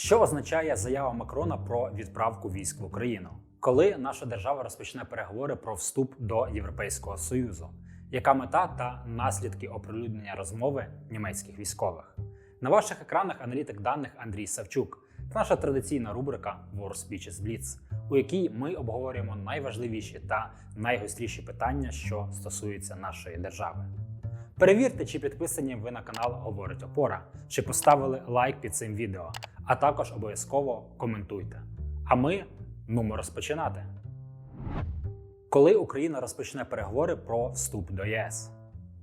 Що означає заява Макрона про відправку військ в Україну? Коли наша держава розпочне переговори про вступ до Європейського Союзу? Яка мета та наслідки оприлюднення розмови німецьких військових? На ваших екранах аналітик даних Андрій Савчук та наша традиційна рубрика War Speeches Blitz, у якій ми обговорюємо найважливіші та найгостріші питання, що стосуються нашої держави. Перевірте, чи підписані ви на канал Говорить Опора, чи поставили лайк під цим відео, а також обов'язково коментуйте. А ми нумо розпочинати. Коли Україна розпочне переговори про вступ до ЄС?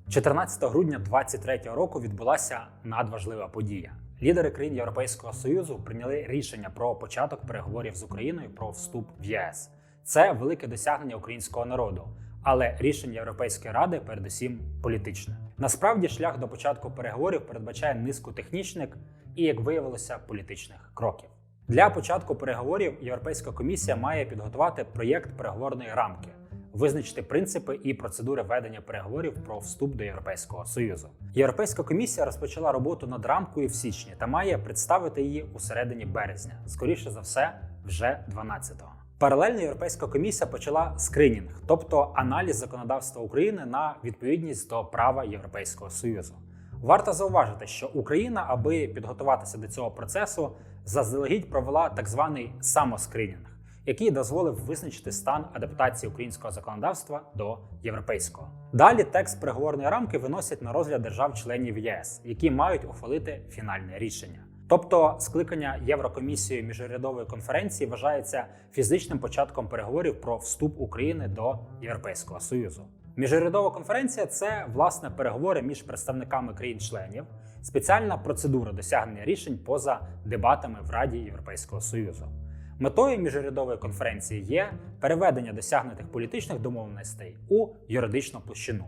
14 грудня 2023 року відбулася надважлива подія. Лідери країн Європейського Союзу прийняли рішення про початок переговорів з Україною про вступ в ЄС. Це велике досягнення українського народу, але рішення Європейської ради передусім політичне. Насправді, шлях до початку переговорів передбачає низку технічних і, як виявилося, політичних кроків. Для початку переговорів Європейська комісія має підготувати проєкт переговорної рамки, визначити принципи і процедури ведення переговорів про вступ до Європейського союзу. Європейська комісія розпочала роботу над рамкою в січні та має представити її у середині березня, скоріше за все, вже 12-го. Паралельно Європейська комісія почала скринінг, тобто аналіз законодавства України на відповідність до права Європейського союзу. Варто зауважити, що Україна, аби підготуватися до цього процесу, заздалегідь провела так званий самоскринінг, який дозволив визначити стан адаптації українського законодавства до європейського. Далі текст переговорної рамки виносять на розгляд держав-членів ЄС, які мають ухвалити фінальне рішення. Тобто, скликання Єврокомісією міжурядової конференції вважається фізичним початком переговорів про вступ України до Європейського союзу. Міжурядова конференція це власне переговори між представниками країн-членів, спеціальна процедура досягнення рішень поза дебатами в Раді Європейського Союзу. Метою міжурядової конференції є переведення досягнутих політичних домовленостей у юридичну площину,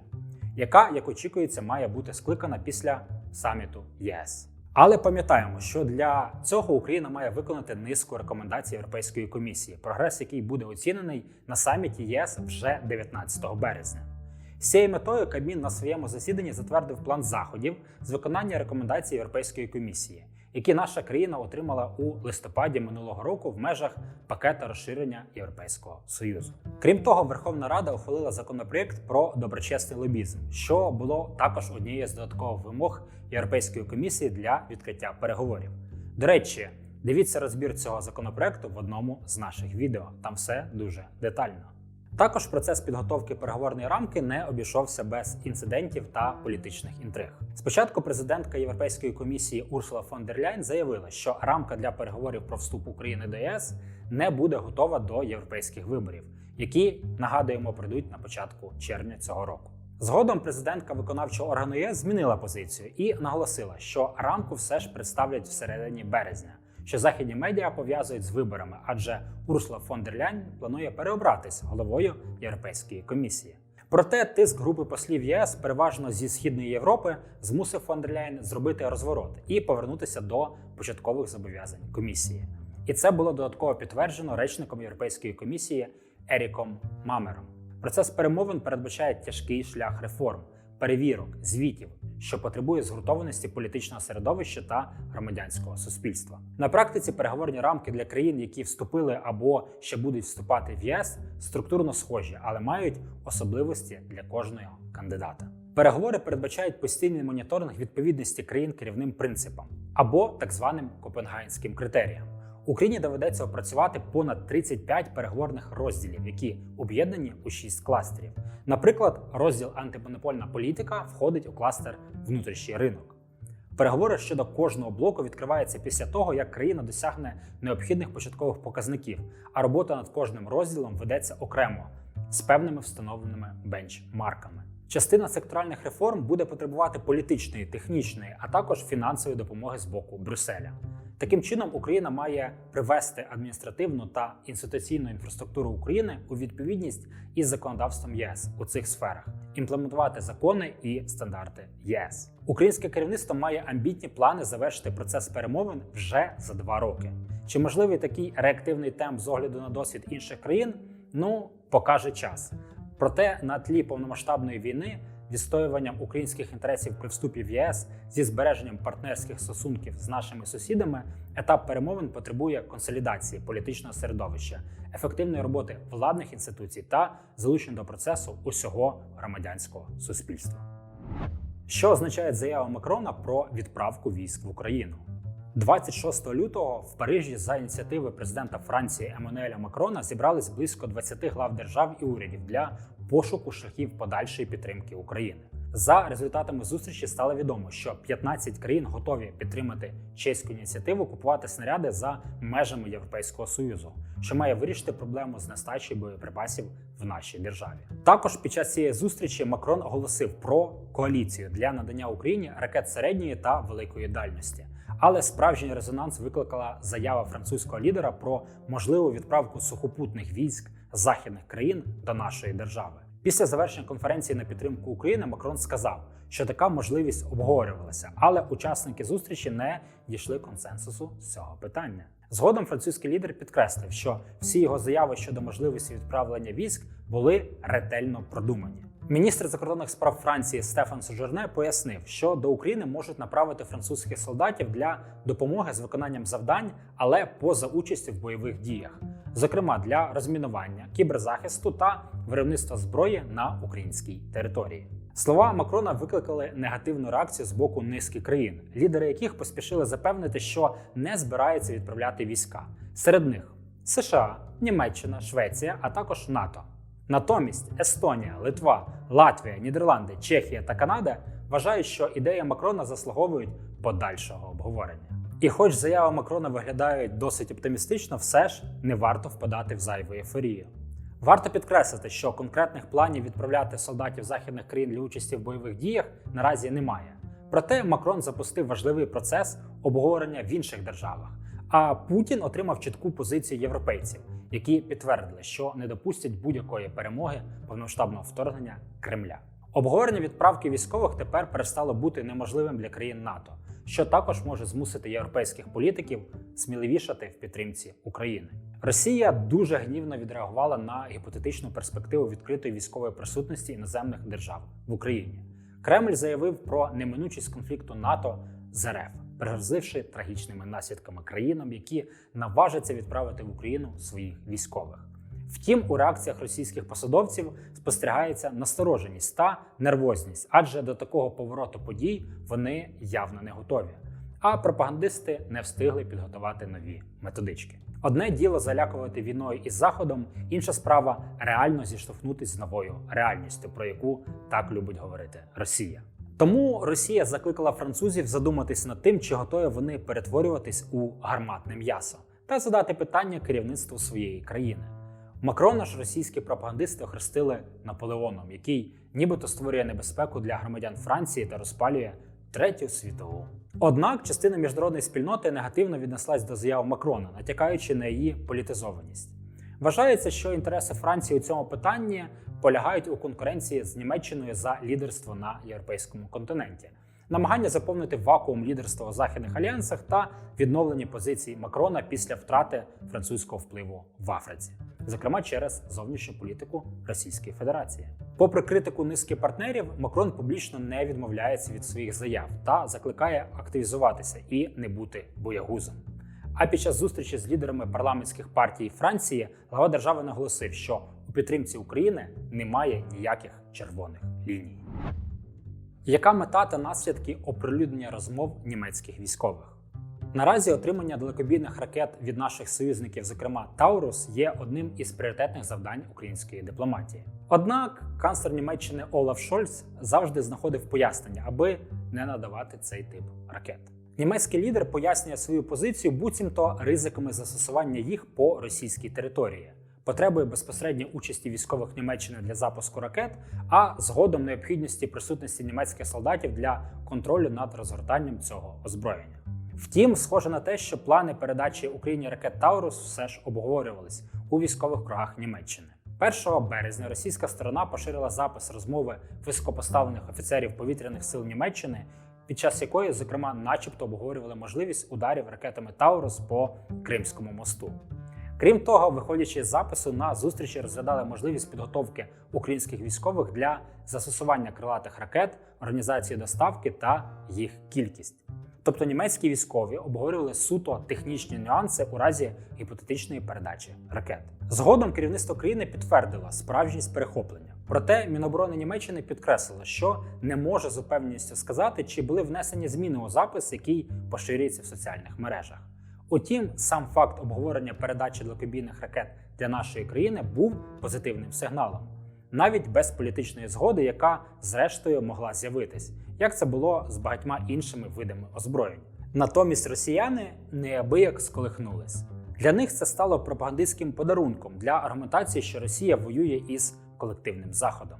яка, як очікується, має бути скликана після саміту ЄС. Але пам'ятаємо, що для цього Україна має виконати низку рекомендацій Європейської комісії, прогрес, який буде оцінений на саміті ЄС вже 19 березня. З цією метою Кабмін на своєму засіданні затвердив план заходів з виконання рекомендацій Європейської комісії, які наша країна отримала у листопаді минулого року в межах пакета розширення Європейського союзу. Крім того, Верховна Рада ухвалила законопроєкт про доброчесний лобізм, що було також однією з додаткових вимог Європейської комісії для відкриття переговорів. До речі, дивіться розбір цього законопроекту в одному з наших відео. Там все дуже детально. Також процес підготовки переговорної рамки не обійшовся без інцидентів та політичних інтриг. Спочатку президентка Європейської комісії Урсула фон дер Ляйн заявила, що рамка для переговорів про вступ України до ЄС не буде готова до європейських виборів, які нагадуємо прийдуть на початку червня цього року. Згодом президентка виконавчого органу ЄС змінила позицію і наголосила, що рамку все ж представлять всередині березня що західні медіа пов'язують з виборами, адже Урсула фон дер Ляйн планує переобратись головою Європейської комісії. Проте тиск групи послів ЄС, переважно зі східної Європи, змусив фон дер Ляйн зробити розворот і повернутися до початкових зобов'язань комісії. І це було додатково підтверджено речником Європейської комісії Еріком Мамером. Процес перемовин передбачає тяжкий шлях реформ, перевірок, звітів, що потребує згуртованості політичного середовища та громадянського суспільства. На практиці переговорні рамки для країн, які вступили або ще будуть вступати в ЄС, структурно схожі, але мають особливості для кожного кандидата. Переговори передбачають постійний моніторинг відповідності країн керівним принципам або так званим копенгагенським критеріям. Україні доведеться опрацювати понад 35 переговорних розділів, які об'єднані у 6 кластерів. Наприклад, розділ антимонопольна політика входить у кластер внутрішній ринок. Переговори щодо кожного блоку відкриваються після того, як країна досягне необхідних початкових показників, а робота над кожним розділом ведеться окремо з певними встановленими бенчмарками. Частина секторальних реформ буде потребувати політичної, технічної, а також фінансової допомоги з боку Брюсселя. Таким чином, Україна має привести адміністративну та інституційну інфраструктуру України у відповідність із законодавством ЄС у цих сферах, імплементувати закони і стандарти ЄС. Українське керівництво має амбітні плани завершити процес перемовин вже за два роки. Чи можливий такий реактивний темп з огляду на досвід інших країн? Ну покаже час. Проте на тлі повномасштабної війни відстоюванням українських інтересів при вступі в ЄС зі збереженням партнерських стосунків з нашими сусідами, етап перемовин потребує консолідації політичного середовища, ефективної роботи владних інституцій та залучення до процесу усього громадянського суспільства. Що означає заява Макрона про відправку військ в Україну? 26 лютого в Парижі за ініціативи президента Франції Еммануеля Макрона зібрались близько 20 глав держав і урядів для пошуку шляхів подальшої підтримки України. За результатами зустрічі стало відомо, що 15 країн готові підтримати чеську ініціативу купувати снаряди за межами Європейського союзу, що має вирішити проблему з нестачею боєприпасів в нашій державі. Також під час цієї зустрічі Макрон оголосив про коаліцію для надання Україні ракет середньої та великої дальності. Але справжній резонанс викликала заява французького лідера про можливу відправку сухопутних військ західних країн до нашої держави. Після завершення конференції на підтримку України Макрон сказав, що така можливість обговорювалася, але учасники зустрічі не дійшли консенсусу з цього питання. Згодом французький лідер підкреслив, що всі його заяви щодо можливості відправлення військ були ретельно продумані. Міністр закордонних справ Франції Стефан Сожурне пояснив, що до України можуть направити французьких солдатів для допомоги з виконанням завдань, але поза участю в бойових діях, зокрема для розмінування, кіберзахисту та виробництва зброї на українській території. Слова Макрона викликали негативну реакцію з боку низки країн, лідери яких поспішили запевнити, що не збираються відправляти війська. Серед них США, Німеччина, Швеція, а також НАТО. Натомість Естонія, Литва, Латвія, Нідерланди, Чехія та Канада вважають, що ідеї Макрона заслуговують подальшого обговорення. І, хоч заяви Макрона виглядають досить оптимістично, все ж не варто впадати в зайву ефорію. Варто підкреслити, що конкретних планів відправляти солдатів західних країн для участі в бойових діях наразі немає. Проте Макрон запустив важливий процес обговорення в інших державах. А Путін отримав чітку позицію європейців, які підтвердили, що не допустять будь-якої перемоги повномасштабного вторгнення Кремля. Обговорення відправки військових тепер перестало бути неможливим для країн НАТО, що також може змусити європейських політиків сміливішати в підтримці України. Росія дуже гнівно відреагувала на гіпотетичну перспективу відкритої військової присутності іноземних держав в Україні. Кремль заявив про неминучість конфлікту НАТО з РФ, пригрозивши трагічними наслідками країнам, які наважаться відправити в Україну своїх військових. Втім, у реакціях російських посадовців спостерігається настороженість та нервозність, адже до такого повороту подій вони явно не готові. А пропагандисти не встигли підготувати нові методички. Одне діло залякувати війною із заходом, інша справа реально зіштовхнутися з новою реальністю, про яку так любить говорити Росія. Тому Росія закликала французів задуматись над тим, чи готові вони перетворюватись у гарматне м'ясо, та задати питання керівництву своєї країни. Макрона ж російські пропагандисти охрестили Наполеоном, який нібито створює небезпеку для громадян Франції та розпалює третю світову. Однак частина міжнародної спільноти негативно віднеслась до заяв Макрона, натякаючи на її політизованість. Вважається, що інтереси Франції у цьому питанні полягають у конкуренції з Німеччиною за лідерство на європейському континенті, намагання заповнити вакуум лідерства у західних альянсах та відновлені позиції Макрона після втрати французького впливу в Африці, зокрема через зовнішню політику Російської Федерації. Попри критику низки партнерів, Макрон публічно не відмовляється від своїх заяв та закликає активізуватися і не бути боягузом. А під час зустрічі з лідерами парламентських партій Франції глава держави наголосив, що у підтримці України немає ніяких червоних ліній. Яка мета та наслідки оприлюднення розмов німецьких військових? Наразі отримання далекобійних ракет від наших союзників, зокрема Таурус, є одним із пріоритетних завдань української дипломатії. Однак канцлер Німеччини Олаф Шольц завжди знаходив пояснення, аби не надавати цей тип ракет. Німецький лідер пояснює свою позицію буцімто ризиками застосування їх по російській території, потребою безпосередньої участі військових Німеччини для запуску ракет, а згодом необхідності присутності німецьких солдатів для контролю над розгортанням цього озброєння. Втім, схоже на те, що плани передачі Україні ракет Таурус все ж обговорювались у військових кругах Німеччини. 1 березня російська сторона поширила запис розмови високопоставлених офіцерів повітряних сил Німеччини, під час якої, зокрема, начебто обговорювали можливість ударів ракетами Таурус по Кримському мосту. Крім того, виходячи з запису на зустрічі розглядали можливість підготовки українських військових для застосування крилатих ракет, організації доставки та їх кількість. Тобто німецькі військові обговорювали суто технічні нюанси у разі гіпотетичної передачі ракет. Згодом керівництво країни підтвердило справжність перехоплення. Проте Міноборони Німеччини підкреслило, що не може з упевненістю сказати, чи були внесені зміни у запис, який поширюється в соціальних мережах. Утім, сам факт обговорення передачі далекобійних ракет для нашої країни був позитивним сигналом, навіть без політичної згоди, яка зрештою могла з'явитись, як це було з багатьма іншими видами озброєнь. Натомість росіяни неабияк сколихнулись. Для них це стало пропагандистським подарунком для аргументації, що Росія воює із колективним заходом.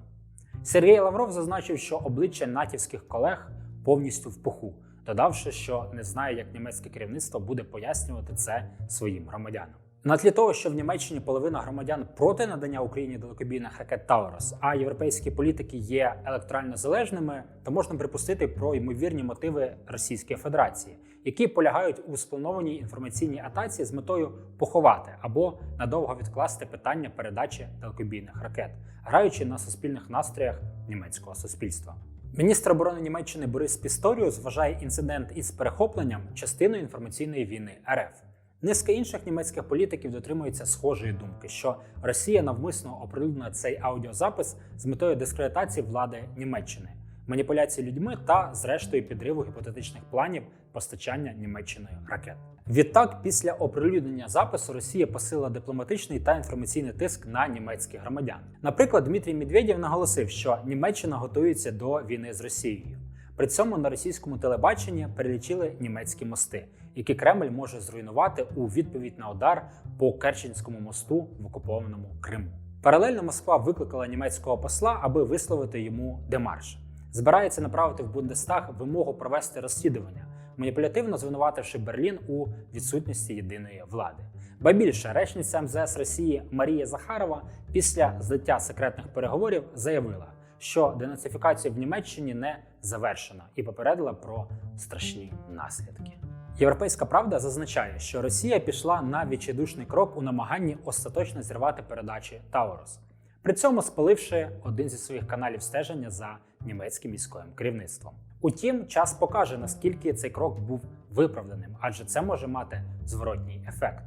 Сергій Лавров зазначив, що обличчя натівських колег повністю в пуху, додавши, що не знає, як німецьке керівництво буде пояснювати це своїм громадянам. На тлі того, що в Німеччині половина громадян проти надання Україні далекобійних ракет Таурос, а європейські політики є електорально залежними, то можна припустити про ймовірні мотиви Російської Федерації, які полягають у спланованій інформаційній атаці з метою поховати або надовго відкласти питання передачі далекобійних ракет, граючи на суспільних настроях німецького суспільства. Міністр оборони Німеччини Борис Пісторіус вважає інцидент із перехопленням частиною інформаційної війни РФ. Низка інших німецьких політиків дотримуються схожої думки, що Росія навмисно оприлюднила цей аудіозапис з метою дискредитації влади Німеччини, маніпуляції людьми та, зрештою, підриву гіпотетичних планів постачання Німеччиною ракет. Відтак, після оприлюднення запису Росія посилила дипломатичний та інформаційний тиск на німецьких громадян. Наприклад, Дмитрій Медведєв наголосив, що Німеччина готується до війни з Росією. При цьому на російському телебаченні перелічили німецькі мости, які Кремль може зруйнувати у відповідь на удар по Керченському мосту в окупованому Криму. Паралельно Москва викликала німецького посла, аби висловити йому демарш. Збирається направити в Бундестаг вимогу провести розслідування, маніпулятивно звинувативши Берлін у відсутності єдиної влади. Ба більше речниця МЗС Росії Марія Захарова після злиття секретних переговорів заявила, що денацифікація в Німеччині не завершена і попередила про страшні наслідки. Європейська правда зазначає, що Росія пішла на відчайдушний крок у намаганні остаточно зірвати передачі Таурос, при цьому спаливши один зі своїх каналів стеження за німецьким військовим керівництвом. Утім, час покаже, наскільки цей крок був виправданим, адже це може мати зворотній ефект.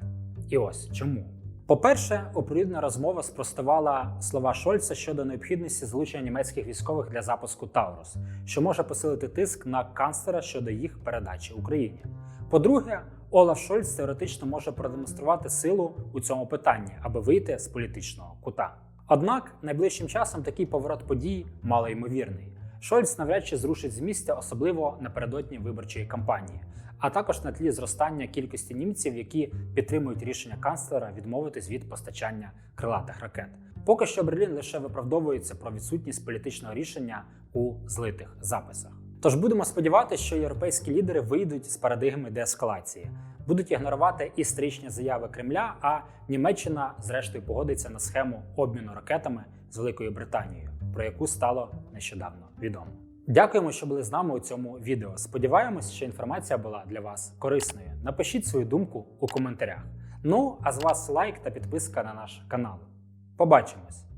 І ось чому. По-перше, оприлюднена розмова спростувала слова Шольца щодо необхідності залучення німецьких військових для запуску Таурус, що може посилити тиск на канцлера щодо їх передачі Україні. По-друге, Олаф Шольц теоретично може продемонструвати силу у цьому питанні, аби вийти з політичного кута. Однак найближчим часом такий поворот подій малоймовірний. Шольц навряд чи зрушить з місця, особливо напередодні виборчої кампанії, а також на тлі зростання кількості німців, які підтримують рішення канцлера відмовитись від постачання крилатих ракет. Поки що Берлін лише виправдовується про відсутність політичного рішення у злитих записах. Тож будемо сподіватися, що європейські лідери вийдуть з парадигми деескалації, будуть ігнорувати історичні заяви Кремля. А Німеччина, зрештою, погодиться на схему обміну ракетами з Великою Британією, про яку стало нещодавно відомо. Дякуємо, що були з нами у цьому відео. Сподіваємось, що інформація була для вас корисною. Напишіть свою думку у коментарях. Ну а з вас лайк та підписка на наш канал. Побачимось!